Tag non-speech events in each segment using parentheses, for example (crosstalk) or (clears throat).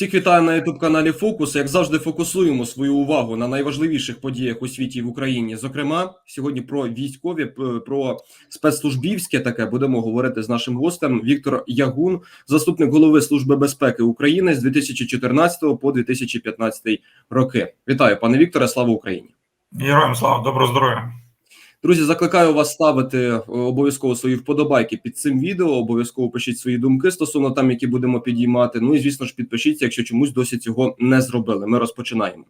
Всіх вітаю на youtube каналі Фокус. Як завжди, фокусуємо свою увагу на найважливіших подіях у світі і в Україні. Зокрема, сьогодні про військові, про спецслужбівське таке будемо говорити з нашим гостем Віктор Ягун, заступник голови Служби безпеки України з 2014 по 2015 роки. Вітаю, пане Вікторе. Слава Україні! Героям слава, доброго здоров'я. Друзі, закликаю вас ставити е, обов'язково свої вподобайки під цим відео. Обов'язково пишіть свої думки стосовно там, які будемо підіймати. Ну і звісно ж, підпишіться, якщо чомусь досі цього не зробили. Ми розпочинаємо.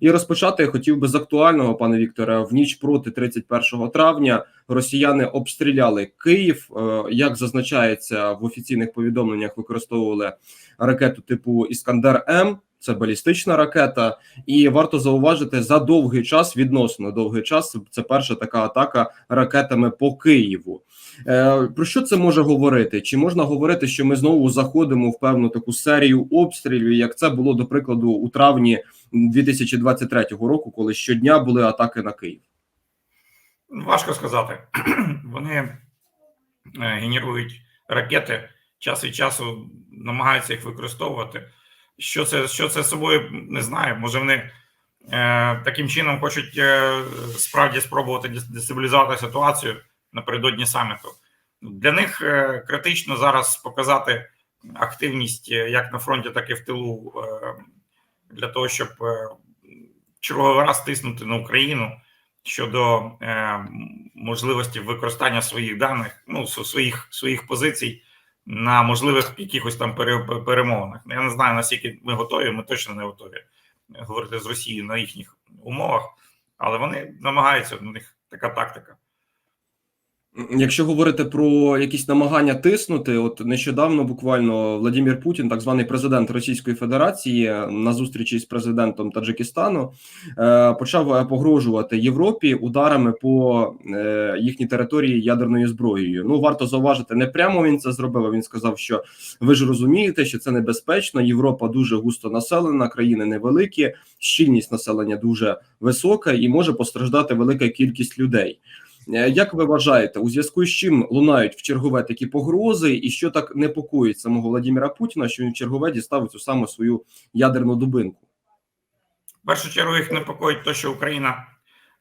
І розпочати я хотів би з актуального, пане Вікторе. В ніч проти 31 травня росіяни обстріляли Київ. Е, Як зазначається в офіційних повідомленнях, використовували ракету типу Іскандер М. Це балістична ракета, і варто зауважити за довгий час, відносно довгий час. Це перша така атака ракетами по Києву. Е, про що це може говорити? Чи можна говорити, що ми знову заходимо в певну таку серію обстрілів, як це було до прикладу у травні 2023 року, коли щодня були атаки на Київ? Важко сказати. (clears throat) Вони е, генерують ракети, час від часу намагаються їх використовувати. Що це що це собою не знаю. Може, вони е, таким чином хочуть е, справді спробувати дестабілізувати ситуацію напередодні саміту. Для них е, критично зараз показати активність е, як на фронті, так і в тилу е, для того, щоб е, черговий раз тиснути на Україну щодо е, можливості використання своїх даних, ну своїх своїх позицій на можливих якихось там пере, перемовинах. Я не знаю наскільки ми готові. Ми точно не готові говорити з Росією на їхніх умовах, але вони намагаються. У них така тактика. Якщо говорити про якісь намагання тиснути, от нещодавно буквально Владимир Путін, так званий президент Російської Федерації, на зустрічі з президентом Таджикистану, е, почав е, погрожувати Європі ударами по е, їхній території ядерною зброєю. Ну варто зауважити, не прямо він це зробив. Він сказав, що ви ж розумієте, що це небезпечно. Європа дуже густо населена, країни невеликі, щільність населення дуже висока і може постраждати велика кількість людей. Е, Як ви вважаєте, у зв'язку з чим лунають в чергове такі погрози, і що так непокоїть самого Владимира Путіна, що він в чергове дістав цю саму свою ядерну дубинку? В першу чергу їх непокоїть те, що Україна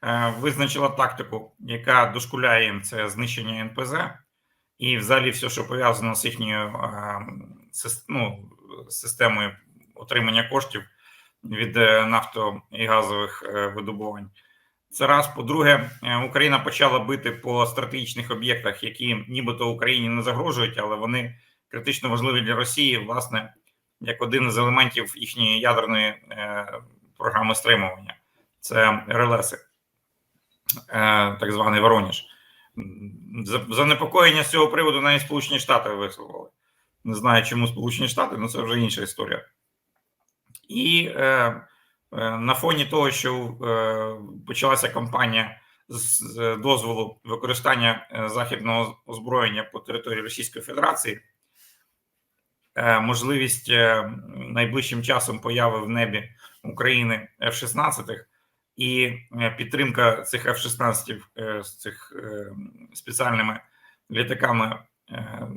е, визначила тактику, яка дошкуляє їм це знищення НПЗ, і взагалі все, що пов'язано з їхньою е, ну, системою отримання коштів від нафто і газових видобувань. Це раз. По-друге, е, Україна почала бити по стратегічних об'єктах, які нібито Україні не загрожують, але вони критично важливі для Росії, власне, як один із елементів їхньої ядерної е, програми стримування. Це релеси, е, так званий Вороніж. Занепокоєння з цього приводу навіть Сполучені Штати висловили. Не знаю, чому Сполучені Штати, але це вже інша історія. І е, на фоні того, що е, почалася кампанія з дозволу використання е, західного озброєння по території Російської Федерації, е, можливість е, найближчим часом появи в небі України F-16 і е, підтримка цих F-16 е, з цих е, спеціальними літаками е,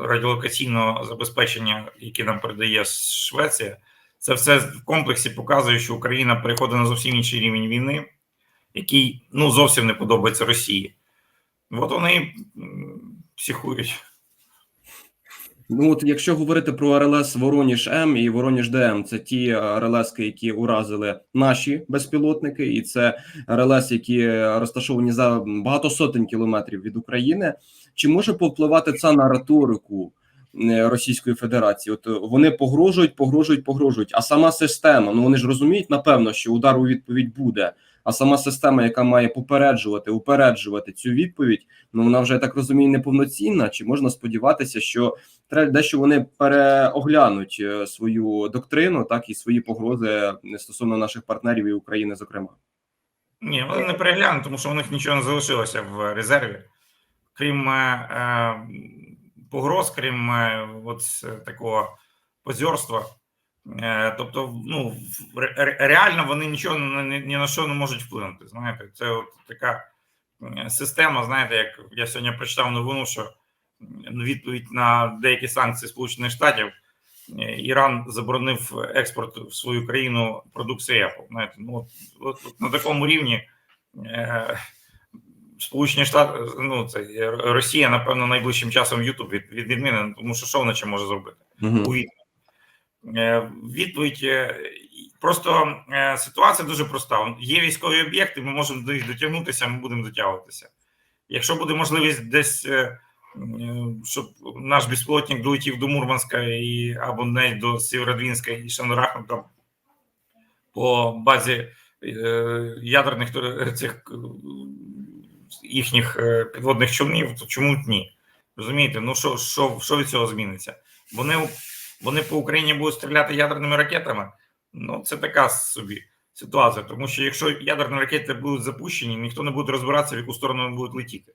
радіолокаційного забезпечення, які нам передає Швеція, це все в комплексі показує, що Україна переходить на зовсім інший рівень війни, який ну зовсім не подобається Росії. От вони психують. Ну от якщо говорити про РЛС Вороніж М і Вороніж ДМ, це ті е, РЛСки, які уразили наші безпілотники, і це РЛС, які розташовані за багато сотень кілометрів від України. Чи може повпливати це на риторику Російської Федерації? От е, вони погрожують, погрожують, погрожують. А сама система, ну вони ж розуміють, напевно, що удар у відповідь буде. А сама система, яка має попереджувати, упереджувати цю відповідь, ну вона вже я так розумію, неповноцінна. Чи можна сподіватися, що треба дещо вони переоглянуть е, свою доктрину, так і свої погрози е, стосовно наших партнерів і України, зокрема? Ні, вони не переглянуть, тому що у них нічого не залишилося в резерві, крім е, е, погроз, крім е, от е, такого позорства. Е, тобто, ну реально вони нічого ні, на що не можуть вплинути. Знаєте, це от така система. Знаєте, як я сьогодні прочитав новину, що відповідь на деякі санкції Сполучених Штатів Іран заборонив експорт в свою країну продукції Apple. Знаєте, ну от, от, от на такому рівні Сполучені Штати, ну це Росія, напевно, найближчим часом YouTube від, від відміни, тому що що вона ще може зробити? Угу. у відповідь. Е, Відповідь е, просто е, ситуація дуже проста. Є військові об'єкти, ми можемо до них дотягнутися, ми будемо дотягуватися. Якщо буде можливість десь, е, е, щоб наш безпілотник долетів до Мурманська і або не до Сєвєродвінська і Шанураху там по базі е, ядерних цих їхніх е, підводних човнів, то чому ні? Розумієте, ну що, що, що від цього зміниться? Вони вони по Україні будуть стріляти ядерними ракетами. Ну, це така собі ситуація. Тому що якщо ядерні ракети будуть запущені, ніхто не буде розбиратися, в яку сторону вони будуть летіти.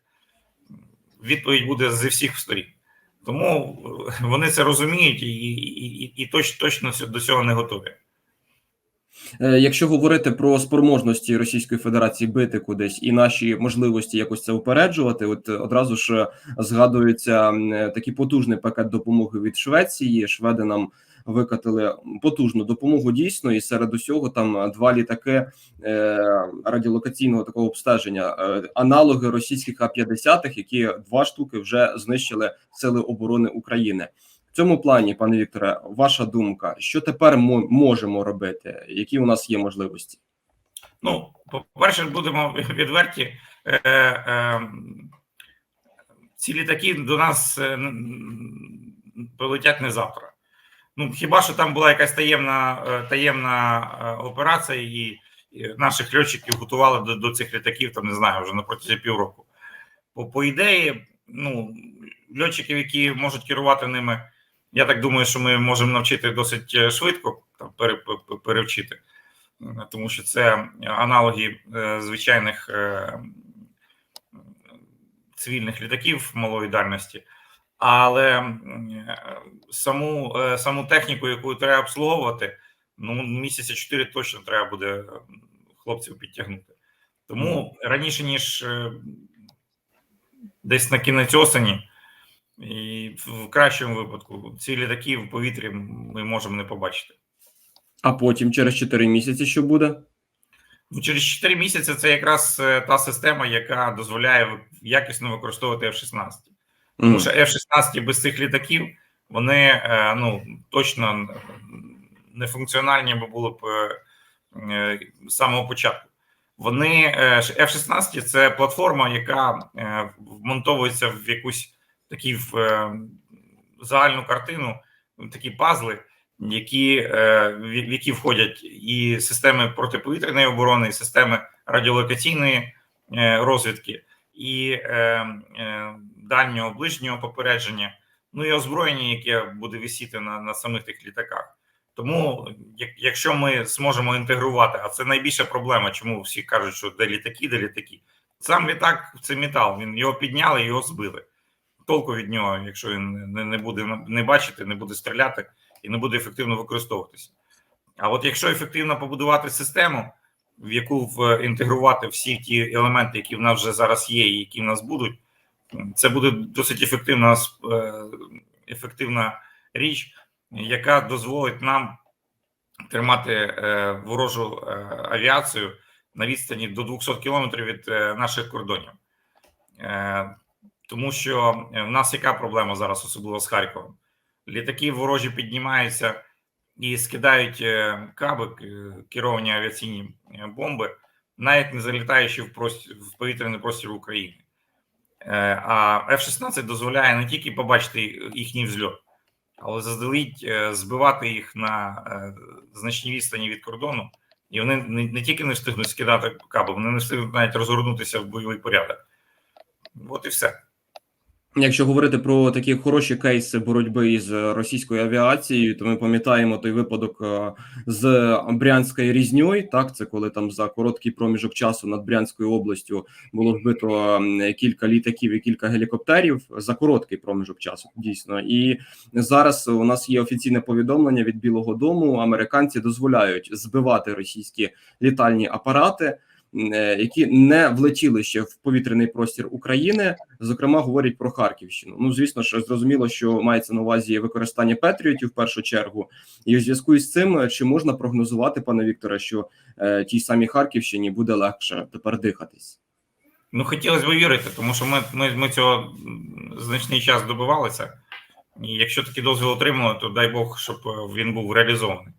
Відповідь буде зі всіх сторін. Тому е, вони це розуміють і, і, і, і точ, точно до цього не готові. Е, Якщо говорити про спроможності Російської Федерації бити кудись і наші можливості якось це упереджувати, от одразу ж згадується такий потужний пакет допомоги від Швеції. Шведи нам викатили потужну допомогу дійсно, і серед усього там два літаки е, радіолокаційного такого обстеження, е, аналоги російських А-50, які два штуки вже знищили сили оборони України. Цьому плані, пане Вікторе, ваша думка, що тепер ми можемо робити? Які у нас є можливості? Ну, по-перше, будемо відверті. Е, е, ці літаки до нас е, прилетять не завтра. Ну, хіба що там була якась таємна, таємна операція, і наших льотчиків готували до, до цих літаків, там не знаю, вже на протязі півроку. По, по ідеї, ну, льотчиків, які можуть керувати ними, я так думаю, що ми можемо навчити досить е, швидко, там, перевчити. Е, тому що це аналоги е, звичайних цивільних літаків малої дальності, але саму, саму техніку, яку треба обслуговувати, ну місяця чотири точно треба буде хлопців підтягнути. Тому раніше ніж десь на кінець осені, і в кращому випадку ці літаки в повітрі ми можемо не побачити. А потім, через 4 місяці, що буде? Ну, через 4 місяці це якраз е, та система, яка дозволяє якісно використовувати F-16. Тому Мгм. що F-16 без цих літаків вони е, ну, точно не функціональні, бо було б е, з самого початку. Вони е, ж- F-16 це платформа, яка вмонтовується в якусь такі в е, загальну картину, такі пазли, які, е, в які входять і системи протиповітряної оборони, і системи радіолокаційної е, розвідки, і дальнього ближнього попередження, ну і озброєння, яке буде висіти на, на самих тих літаках. Тому, як, якщо ми зможемо інтегрувати, а це найбільша проблема, чому всі кажуть, що де літаки, де літаки. Сам літак це метал. Він його підняли, його збили. Толку від нього, якщо він не, не буде не бачити, не буде стріляти і не буде ефективно використовуватися. А от якщо ефективно побудувати систему, в яку в- інтегрувати всі ті елементи, які в нас вже зараз є, і які в нас будуть, це буде досить ефективна е, ефективна річ, яка дозволить нам тримати е, ворожу е, авіацію на відстані до 200 кілометрів від наших кордонів. Тому що е, в нас яка проблема зараз, особливо з Харковом? Літаки ворожі піднімаються і скидають е, каби, керовані авіаційні е, бомби, навіть не залітаючи в, простір, в повітряний простір України. А F-16 дозволяє не тільки побачити їхній взльот, але заздалегідь збивати їх на значній відстані від кордону, і вони не тільки не встигнуть скидати каби, вони не встигнуть навіть розгорнутися в бойовий порядок. От і все. Якщо говорити про такі хороші кейси боротьби із російською авіацією, то ми пам'ятаємо той випадок е, з Брянською різньою. Так, це коли там за короткий проміжок часу над Брянською областю було вбито кілька літаків і кілька гелікоптерів за короткий проміжок часу, дійсно. І зараз у нас є офіційне повідомлення від Білого Дому. Американці дозволяють збивати російські літальні апарати. Е, які не влетіли ще в повітряний простір України. Зокрема, говорять про Харківщину. Ну звісно ж, зрозуміло, що мається на увазі використання Петріотів в першу чергу. І в зв'язку із цим чи можна прогнозувати, пане Вікторе, що е, тій самій Харківщині буде легше тепер дихатись? Ну, хотілося б вірити, тому що ми, ми, ми цього значний час добивалися. І якщо такий дозвіл отримали, то дай Бог, щоб е, він був реалізований.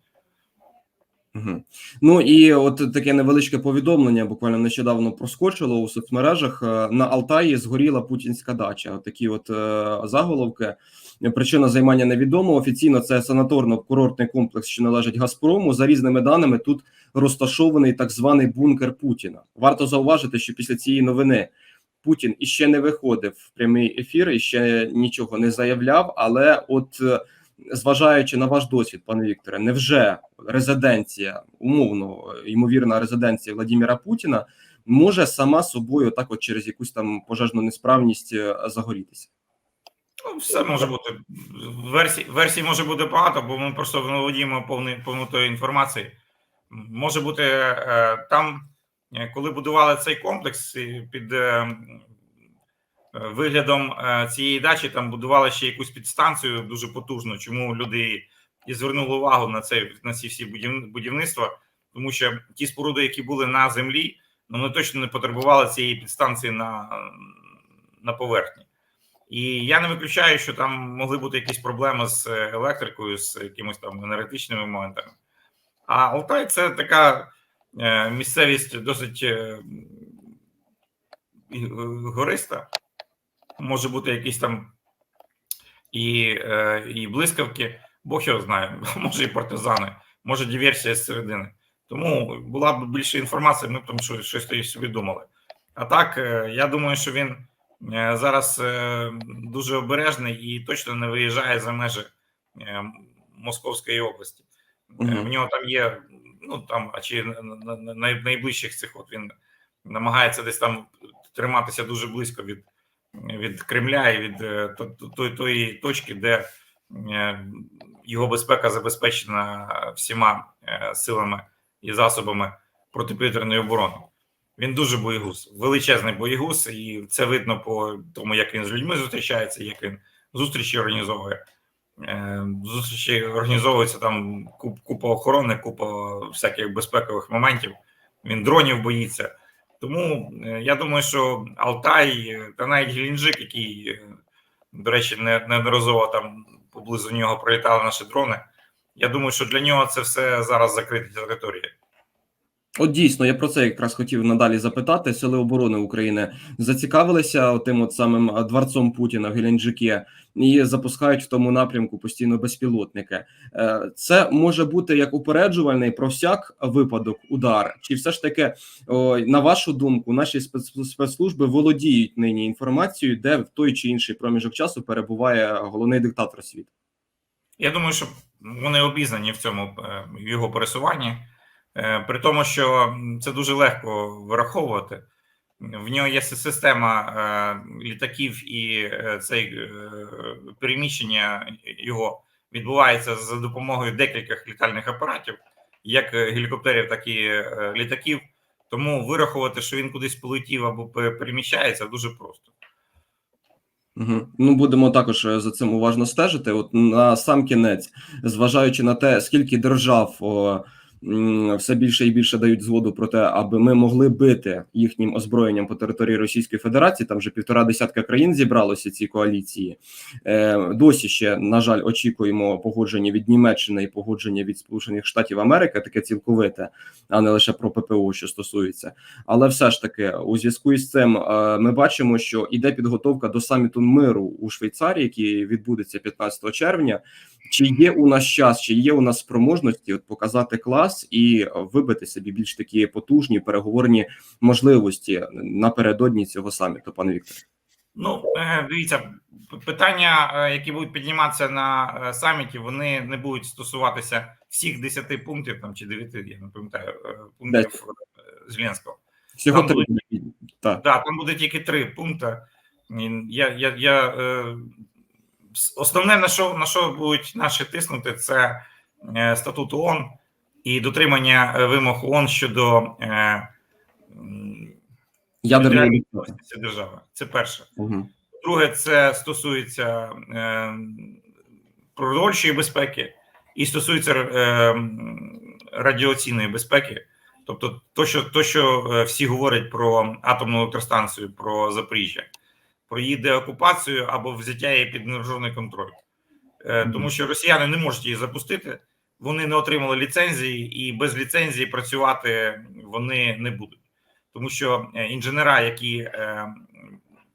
Угу. Ну і от таке невеличке повідомлення буквально нещодавно проскочило у соцмережах. Е, На Алтаї згоріла путінська дача. Такі от е, заголовки. Причина займання невідома. Офіційно це санаторно-курортний комплекс, що належить Газпрому. За різними даними, тут розташований так званий бункер Путіна. Варто зауважити, що після цієї новини Путін іще не виходив в прямий ефір, і ще нічого не заявляв. Але от е, зважаючи на ваш досвід, пане Вікторе, невже резиденція, умовно ймовірна резиденція Владимира Путіна може сама собою так, от через якусь там пожежну несправність е, загорітися? Ну, все може бути. Версій, версій може бути багато, бо ми просто володіємо повною повнотою інформації. Може бути е, там, е, коли будували цей комплекс під виглядом е, цієї дачі, там будували ще якусь підстанцію дуже потужну. Чому люди і звернули увагу на це на ці всі будівництва? Тому що ті споруди, які були на землі, ну вони точно не потребували цієї підстанції на, на поверхні. І я не виключаю, що там могли бути якісь проблеми з електрикою, з якимось там енергетичними моментами. А Алтай це така е, місцевість досить е, е, гориста. Може бути якісь там і, е, і блискавки, Бог його знає, (laughs) може і партизани, може диверсія з середини. Тому була б більше інформації, ми б там щось, щось тоді собі думали. А так, е, я думаю, що він е, зараз дуже обережний і точно не виїжджає за межі Московської області. Мгм. В нього там є, ну там, а чи на- на- на- най- найближчих цих от він намагається десь там триматися дуже близько від, від Кремля і від е, то- то- тої, тої точки, де е, його безпека забезпечена всіма е, силами і засобами протиповітряної оборони. Він дуже боєгуз, величезний боєгуз, і це видно по тому, як він з людьми зустрічається, як він зустрічі організовує. Зустрічі організовується там куп, купа охорони, купа всяких безпекових моментів. Він дронів боїться. Тому е, я думаю, що Алтай е, та навіть Геленджик, який, е, до речі, неодноразово там поблизу нього пролітали наші дрони. Я думаю, що для нього це все зараз закриті території. От дійсно, я про це якраз хотів надалі запитати. Сили оборони України зацікавилися тим от самим дворцом Путіна в Геленджике і запускають в тому напрямку постійно безпілотники. Е, Це може бути як упереджувальний про всяк випадок удар, чи все ж таки, на вашу думку, наші спец- спецслужби володіють нині інформацією, де в той чи інший проміжок часу перебуває головний диктатор світу? Я думаю, що вони обізнані в цьому е, в його пересуванні, при тому, що це дуже легко вираховувати. В нього є система е, літаків, і е, цей е, переміщення його відбувається за допомогою декількох літальних апаратів, як е, гелікоптерів, так і е, літаків. Тому вирахувати, що він кудись полетів або переміщається, дуже просто. Угу. Ну будемо також е, за цим уважно стежити. От на сам кінець, зважаючи на те, скільки держав о, все більше і більше дають згоду про те, аби ми могли бити їхнім озброєнням по території Російської Федерації. Там вже півтора десятка країн зібралося ці коаліції. Е, досі ще на жаль очікуємо погодження від Німеччини і погодження від Сполучених Штатів Америки, таке цілковите, а не лише про ППО, що стосується. Але все ж таки, у зв'язку із цим, е, ми бачимо, що іде підготовка до саміту миру у Швейцарії, який відбудеться 15 червня. Чи є у нас час, чи є у нас спроможності от показати клас і вибити собі більш такі потужні переговорні можливості напередодні цього саміту, пане Вікторе? Ну, е, дивіться, питання, е, які будуть підніматися на е, саміті, вони не будуть стосуватися всіх 10 пунктів там чи 9, я не пам'ятаю, пунктів е, Зеленського. Всього Там три будуть- так. Да, там буде тільки три пункти. Я, я, я, основне, на що, на що будуть наші тиснути, це статут ООН і дотримання е, вимог ООН щодо е, Ядерної держави. Це перше. Мгм. Друге, це стосується е, продовольчої безпеки і стосується е, радіаційної безпеки. Тобто, то, що, то, що е, всі говорять про атомну електростанцію, про Запоріжжя, про її деокупацію або взяття її під міжнародний контроль. Е, Тому що росіяни не можуть її запустити, вони не отримали ліцензії, і без ліцензії працювати вони не будуть. Тому що е, інженера, які е,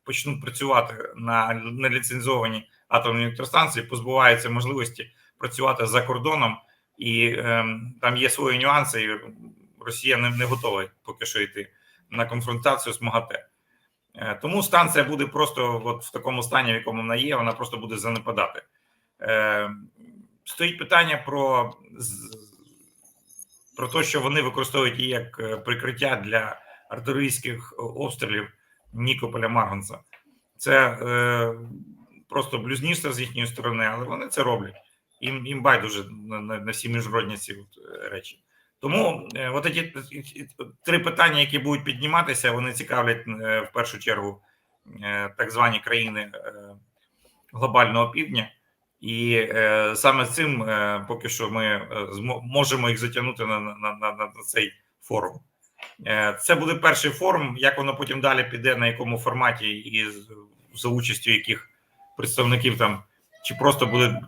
почнуть працювати на неліцензованій атомній електростанції, позбуваються можливості працювати за кордоном, і е, там є свої нюанси. і Росія не, не готова поки що йти на конфронтацію з МАГАТЕ. Тому станція буде просто от в такому стані, в якому вона є, вона просто буде занепадати. Е, Стоїть питання про, про те, що вони використовують її як е, прикриття для артилерійських обстрілів Нікополя Марганца. Це е, просто блюзнірство з їхньої сторони, але вони це роблять. Їм, їм байдуже на, на, на всі міжнародні ці е, речі. Тому е, от ці три питання, які будуть підніматися, вони цікавлять е, в першу чергу е, так звані країни е, глобального півдня. І е, саме цим е, поки що ми е, можемо їх затягнути на, на, на, на, цей форум. Е, це буде перший форум. Як воно потім далі піде, на якому форматі, і з- за участю яких представників там, чи просто буде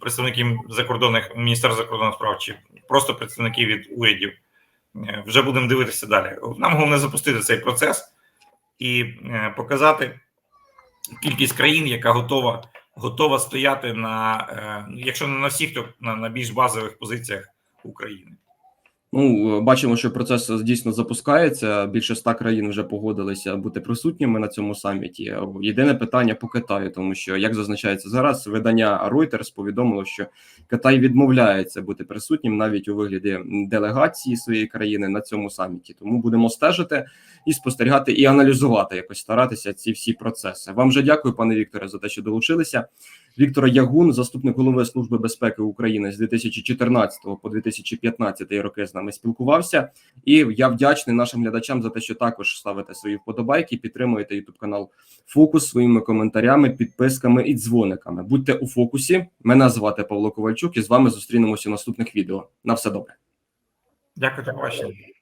представників закордонних міністерств закордонних справ, чи просто представників від урядів. Е, Вже будемо дивитися далі. Нам головне запустити цей процес і е, показати кількість країн, яка готова готова стояти на е, якщо не на всіх, то на більш базових позиціях України. Ну, бачимо, що процес дійсно запускається. Більше ста країн вже погодилися бути присутніми на цьому саміті. Єдине питання по Китаю, тому що як зазначається зараз, видання Reuters повідомило, що Китай відмовляється бути присутнім навіть у вигляді делегації своєї країни на цьому саміті. Тому будемо стежити і спостерігати і аналізувати, якось старатися ці всі процеси. Вам же дякую, пане Вікторе, за те, що долучилися. Віктор Ягун, заступник голови служби безпеки України з 2014 по 2015 роки нами спілкувався. І я вдячний нашим глядачам за те, що також ставите свої вподобайки, підтримуєте YouTube канал Фокус своїми коментарями, підписками і дзвониками. Будьте у фокусі. Мене звати Павло Ковальчук, і з вами зустрінемося в наступних відео. На все добре. Дякую, побачення.